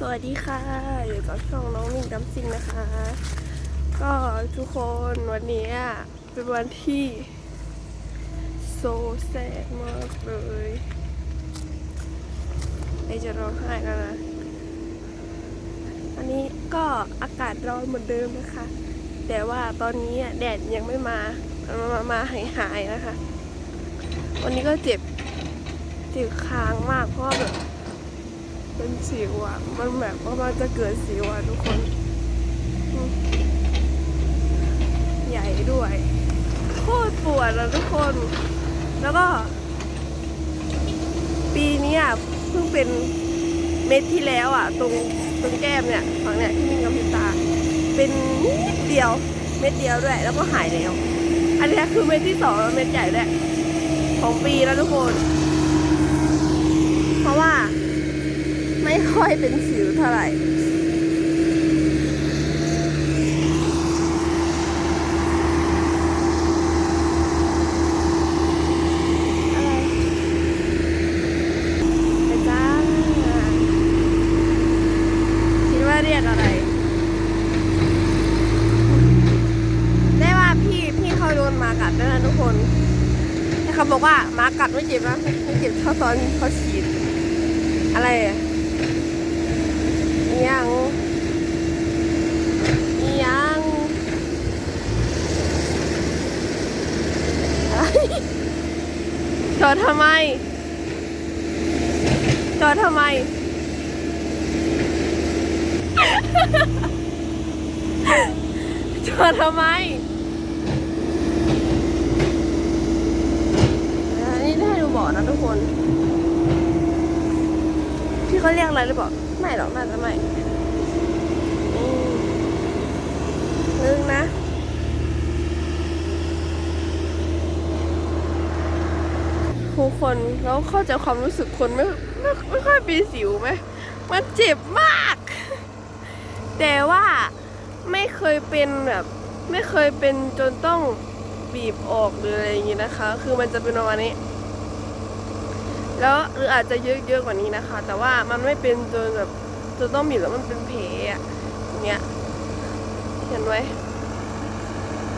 สวัสดีค่ะ อยู่กับช่องน้องมิ่งดัมซิงนะคะ ก็ทุกคนวันนี้เป็นวันที่ โซแซดมากเลยไอจะร้องไห้แล้วนะ อันนี้ก็อากาศร้อนเหมือนเดิมนะคะ แต่ว่าตอนนี้แดดยังไม่มา มามามาหายหายนะคะ วันนี้ก็เจ็บเจ็บค้างมากเพราะแบบ เป็นสิวอะมันแบบว่ามันจะเกิดสิวอะทุกคน ใหญ่ด้วยโคตรปวดอะทุกคน แล้วก็ ปีนี้ยเพิ่งเป็นเม็ดที่แล้วอะ ตรงตรงแก้มเนี่ยฝั่งเนี่ยที่มีกำพริบตา เป็นนิดเดียวเม็ดเดียวด้วย แล้วก็หายแล้ว อันนี้คือเม็ดที่สองแล้วเม็ดใหญ่ด้วยของปีแล้วทุกคน เพราะว่า ไม่ค่อยเป็นสิวเท่าไหร่อะไรไปจ้าคิดว่าเรียกอะไรได้ว่าพี่พี่เขาโดนมากัดด้วยนะทุกคนเขาบอกว่ามากัดไม่เจ็บนะไม่เจ็บเท่าตอนเขาฉีด อะไรอะ ยังยังจอดทำไมจอดทำไม จอดทำไมอันนี้ได้ให้ดูเบอกนะทุกคน เขาเรียกอะไรหรือเปล่าไม่หรอกน่าจะไม่อืมนึงนะทุกคนแล้วเข้าใจความรู้สึกคนไม่ไม่ไม่ค่อยปีสิวไหมมันเจ็บมาก แต่ว่าไม่เคยเป็นแบบ ไม่เคยเป็นจนต้องบีบออกหรืออะไรอย่างงี้นะคะ คือมันจะเป็นประมาณนี้ แล้วหรืออาจจะเยอะๆกว่านี้นะคะ แต่ว่ามันไม่เป็นจนแบบจนต้องบีบแล้วมันเป็นแผลอะอย่างเงี้ยเห็นไหม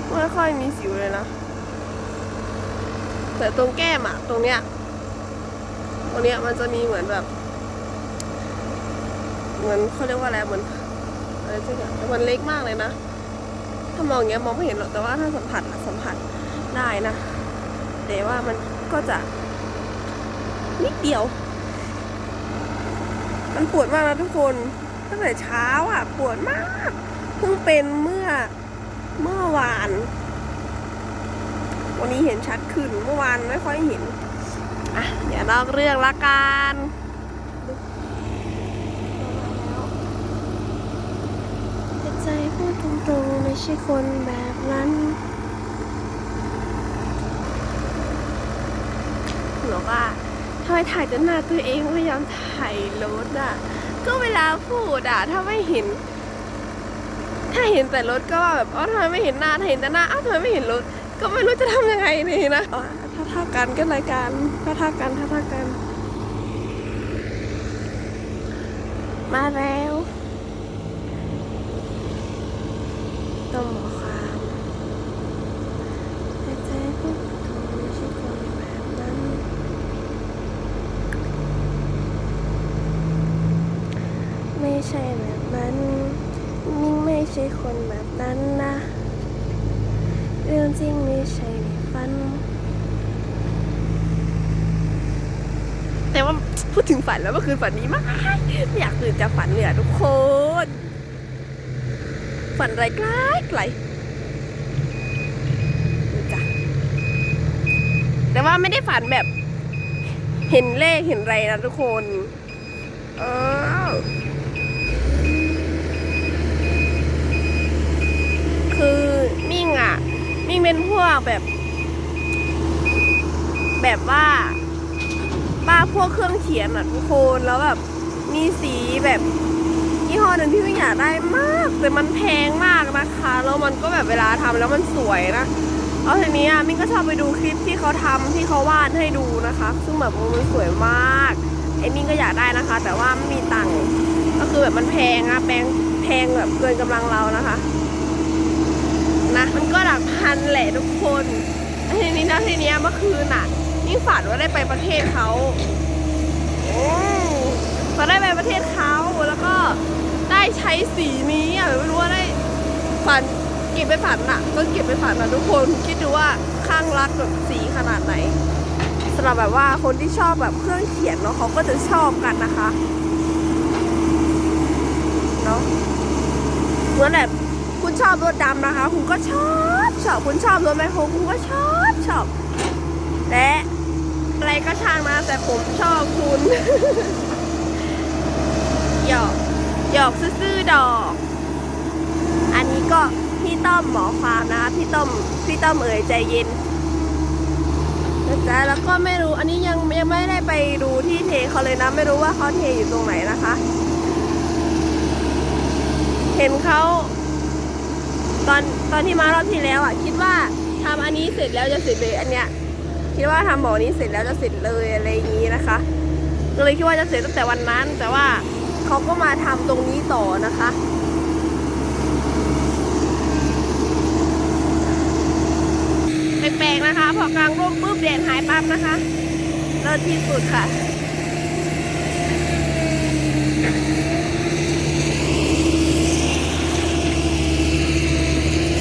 ไม่ค่อยมีสิวเลยนะแต่ตรงแก้มอะตรงเนี้ยตรงเนี้ยมันจะมีเหมือนแบบ เหมือนเขาเรียกว่าอะไรเหมือนอะไรสักอย่างมันเล็กมากเลยนะถ้ามองอย่างเงี้ยมองไม่เห็นหรอกแต่ว่าถ้าสัมผัสสัมผัสได้นะแต่ว่ามันก็จะ นิดเดียว มันปวดมากนะทุกคนตั้งแต่เช้าอะ ปวดมากเพิ่งเป็นเมื่อเมื่อวาน วันนี้เห็นชัดขึ้นเมื่อวานไม่ค่อยเห็นอะอย่านอกเรื่องละกันแต่ใจพูดตรงๆไม่ใช่คนแบบนั้นหรอกว่า ทำไมถ่ายแต่หน้าตัวเองพยายามถ่ายรถอะ ก็เวลาพูดอะ ถ้าไม่เห็น ถ้าเห็นแต่รถก็ว่าแบบอ๋อทำไมไม่เห็นหน้าถ้าเห็นแต่หน้าอ้าวทำไมไม่เห็นรถ ก็ไม่รู้จะทำยังไงนี่นะอ๋อถ้าท่ากันก็รายการถ้าท่ากันถ้าท่ากัน มาแล้วต้องบอกความแต่ใจพูดตรงไม่ใช่คนแบบนั้น ไม่ใช่ แบบนั้น มิ่งไม่ใช่คนแบบนั้นนะ เรื่องจริงไม่ใช่ในฝัน แต่ว่าพูดถึงฝันแล้วเมื่อคืนฝันดีมากไม่อยากตื่นจากฝันเลยอะทุกคน ฝันไรไกลไกลจ้ะแต่ว่าไม่ได้ฝันแบบ เห็นเลขเห็นอะไรนะทุกคน เออ คือมิ่งอะ มิ่งเป็นพวกแบบ แบบว่าป้าพวกเครื่องเขียนอะทุกคนแล้วแบบมีสีแบบยี่ห้อหนึ่งที่มิ่งอยากได้มาก แต่มันแพงมากนะคะแล้วมันก็แบบเวลาทำแล้วมันสวยนะแล้วทีนี้อะมิ่งก็ชอบไปดูคลิปที่เขาทำที่เขาวาดให้ดูนะคะ ซึ่งแบบมันสวยมากไอ้มิ่งก็อยากได้นะคะ แต่ว่าไม่มีตังค์ก็คือคือแบบมันแพงอะแพงแพงแบบเกินกำลังเรานะคะ นะ มันก็หลักพันแหละทุกคนทีนี้นะทีเนี้ยเมื่อคืนน่ะ นี่ฝันว่าได้ไปประเทศเขาโอ้ฝันได้ไปประเทศเขาแล้วก็ได้ใช้สีนี้อะไม่รู้ว่าได้ฝันเก็บไปฝันน่ะก็เก็บไปฝันน่ะทุกคนคิดดูว่าข้างรักแบบสีขนาดไหนสำหรับแบบว่าคนที่ชอบแบบเครื่องเขียนเนาะเขาก็จะชอบกันนะคะเนาะเหมือนแบบ คุณชอบรถดำนะคะ คุณก็ชอบชอบคุณชอบรถแมคโครคุณก็ชอบชอบ และอะไรก็ช่างนะแต่ผมชอบคุณหยอกหยอกซื่อๆดอก อันนี้ก็พี่ต้อมหมอความนะคะพี่ต้อมพี่ต้อมเอ๋ยใจเย็นนะจ๊ะแล้วก็ไม่รู้อันนี้ยังยังไม่ได้ไปดูที่เทเขาเลยนะ ไม่รู้ว่าเขาเทอยู่ตรงไหนนะคะ เห็นเขา ตอนตอนที่มารอบที่แล้วอะ คิดว่าทำอันนี้เสร็จแล้วจะเสร็จเลยอันเนี้ยคิดว่าทำบ่อนี้เสร็จแล้วจะเสร็จเลยอะไรอย่างนี้นะคะก็เลยคิดว่าจะเสร็จตั้งแต่วันนั้น แต่ว่าเขาก็มาทำตรงนี้ต่อนะคะแปลกๆนะคะ พอกลางร่มปุ๊บแดดหายปั๊บนะคะเลิศที่สุดค่ะ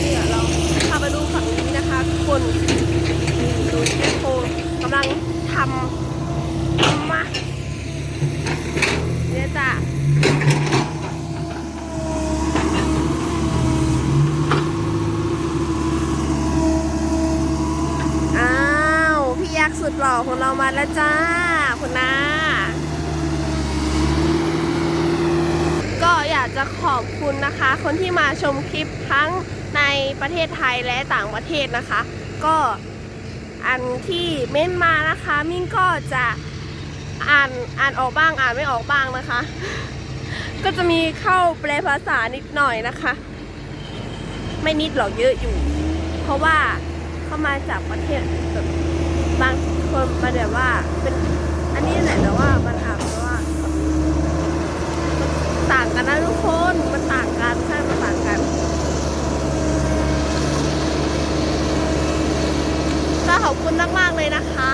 เนี่ยเราพาไปดูฝั่งนี้ นะคะทุกคนนี่ดูแม่โคกำลังทำทำมาเนี่ยจ้ะอ้าวพี่ยักษ์สุดหล่อของเรามาแล้วจ้าคุณนาก็อยากจะขอบคุณนะคะ คนที่มาชมคลิปทั้งในประเทศไทยและต่างประเทศนะคะ ก็อันที่เม้นมานะคะ มิ่งก็จะอ่านอ่านออกบ้างอ่านไม่ออกบ้างนะคะ ก็จะมีเข้าแปลภาษานิดหน่อยนะคะ ไม่นิดหรอกเยอะอยู่ เพราะว่าเข้ามาจากประเทศแบบบางคนมาแบบว่าเป็นอันนี้แหละแต่ว่ามันอ่านเพราะว่าต่างกันนะทุกคนมันต่างกันใช่มันต่างกัน ขอบคุณมากๆเลยนะคะ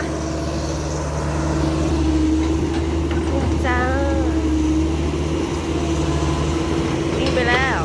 นี่จ้าวิ่งไปแล้ว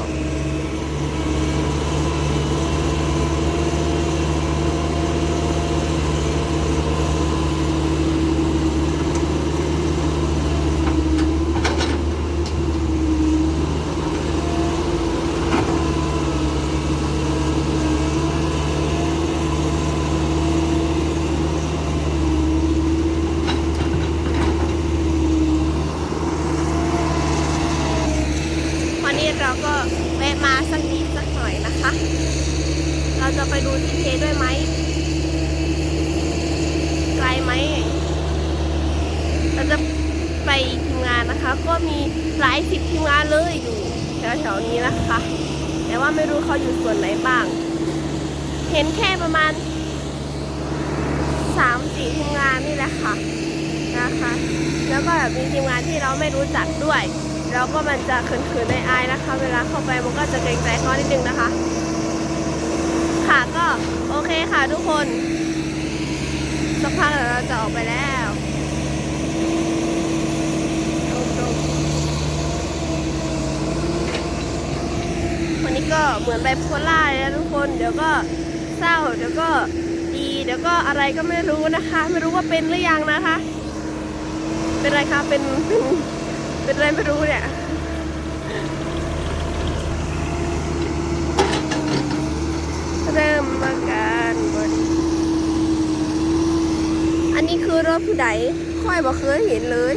วันนี้เราก็แวะมาสักนิดสักหน่อยนะคะ เราจะไปดูที่เพด้วยไหม ไกลไหม เราจะไปทีมงานนะคะ ก็มีหลายสิบทีมงานเลยอยู่แถวๆนี้นะคะ แต่ว่าไม่รู้เขาอยู่ส่วนไหนบ้าง เห็นแค่ประมาณสามสี่ทีมงานนี่แหละค่ะนะคะ แล้วก็แบบมีทีมงานที่เราไม่รู้จักด้วยแล้วก็มันจะเขินๆในอายนะคะ เวลาเข้าไปมันก็จะเกรงใจเขานิดนึงนะคะ ค่ะก็โอเคค่ะทุกคนสักพักเดี๋ยวเราจะออกไปแล้ววั นี้ก็เหมือนไบโพล่าเลยนะทุกคน เดี๋ยวก็เศร้า เดี๋ยวก็ดี เดี๋ยวก็อะไรก็ไม่รู้นะคะ ไม่รู้ว่าเป็นหรือยังนะคะ เป็นอะไรคะเป็นเป็นเป็นอะไรไม่รู้เนี่ยเริ่มมาการบริอันนี้คือรถผู้ใดค่อยบอกเคยเห็นเลย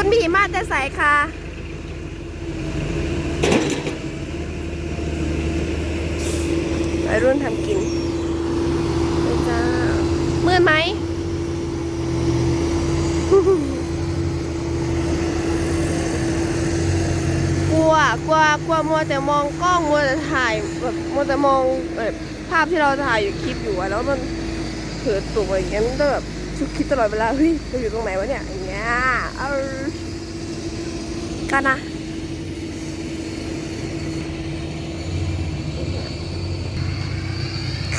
คุณพี่มาแต่ใส่ค่ะ วัยรุ่นทำกินไปจ้ามืดไหมกลัว กลัว กลัวมัวแต่มองกล้องมัวแต่ถ่ายแบบมัวแต่มองแบบภาพที่เราถ่ายอยู่คลิปอยู่อะแล้วมันเผลอตกอะไรอย่างเงี้ยมันก็แบบชุกคิดตลอดเวลาเฮ้ยเราอยู่ตรงไหนวะเนี่ยอย่างเงี้ย เออกันนะ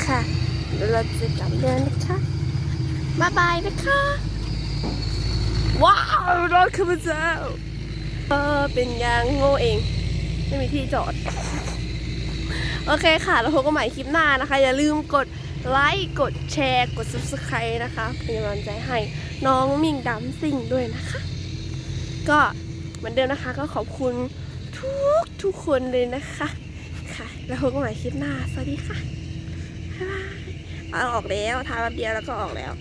ค่ะเราจะกลับเรือนนะคะบ๊ายบายนะคะ ว้าวรถขึ้นมาเจ้าเออเป็นยางโง่เอง ไม่มีที่จอด โอเคค่ะ แล้วพบกันใหม่คลิปหน้านะคะ อย่าลืมกด ไลค์ กดแชร์ กด subscribe นะคะเป็นกำลังใจให้น้องมิงดำสิ่งด้วยนะคะ ก็เหมือนเดิมนะคะก็ขอบคุณทุกทุกคนเลยนะคะค่ะ แล้วพบกันใหม่คลิปหน้า สวัสดีค่ะบ๊ายบายเอาออกแล้วทาแป๊บเดียวแล้วก็ออกแล้ว